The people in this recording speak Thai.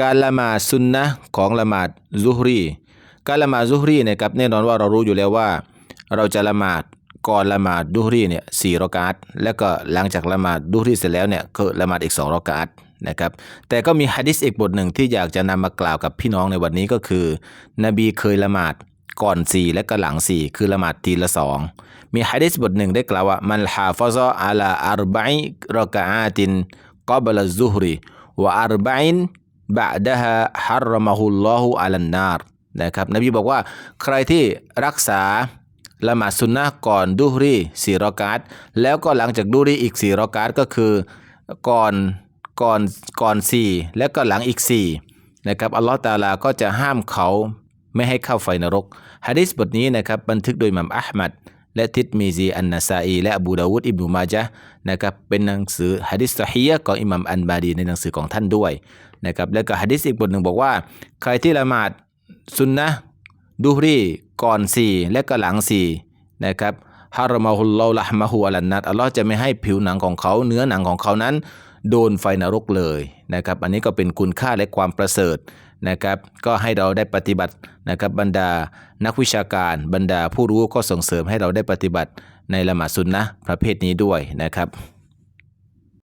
การละหมาดซุนนะของละหมาดซุฮรี การละหมาดซุฮรีเนะครับแน่นอนว่าเรารู้อยู่แล้วว่า เราจะละหมาดก่อนละหมาดดุฮรีเนี่ยสี่รอกาตแล้วก็หลังจากละหมาดดุฮรีเสร็จแล้วเนี่ยก็ละหมาดอีกสองรอกาตนะครับแต่ก็มีฮะดิษอีกบทหนึ่งที่อยากจะนำมากล่าวกับพี่น้องในวันนี้ก็คือ นบีเคยละหมาดก่อนสี่และก็หลังสี่คือละหมาดทีละสองมีฮะดิษบทหนึ่งได้กล่าวว่ามันฮาฟะซะอัลาอัรบะอิรอกะอาตินกับลซุฮรีวะอัรบะอิน บะดะฮะฮัรรมะฮุลลอฮุอัลันนารนะครับนบีบอกว่าใครที่รักษาละหมาดสุนนะก่อนดุฮรีสี่รอกาตแล้วก็หลังจากดุฮรีอีกสี่รอกาตก็คือก่อนก่อนก่อนสี่แล้วก็หลังอีกสี่นะครับอัลลอฮฺตาลาก็จะห้ามเขาไม่ให้เข้าไฟนรกฮะดิษบทนี้นะครับบันทึกโดยมัมอัลมัด และทิดมีซีอันนาซาอีและอบูดาวุดอิบนุมาจาห์นะครับเป็นหนังสือฮะดิษซอฮียะของอิหมัมอันบาดีในหนังสือของท่านด้วยนะครับแล้วก็ฮะดิษอีกบทหนึ่งบอกว่า ใครที่ละหมาดสุนนะดูรีก่อนสี่และก็หลังสี่นะครับฮารมาฮุลลอฮ์ละห์มะฮูอัลันนัดอัลลอฮ์จะไม่ให้ผิวหนังของเขา เนื้อหนังของเขานั้น โดนไฟนรกเลยนะครับ อันนี้ก็เป็นคุณค่าและความประเสริฐ นะครับก็ให้เราได้ปฏิบัตินะครับบรรดานักวิชาการบรรดาผู้รู้ก็ส่งเสริมให้เราได้ปฏิบัติในละหมาดซุนนะประเภทนี้ด้วยนะครับ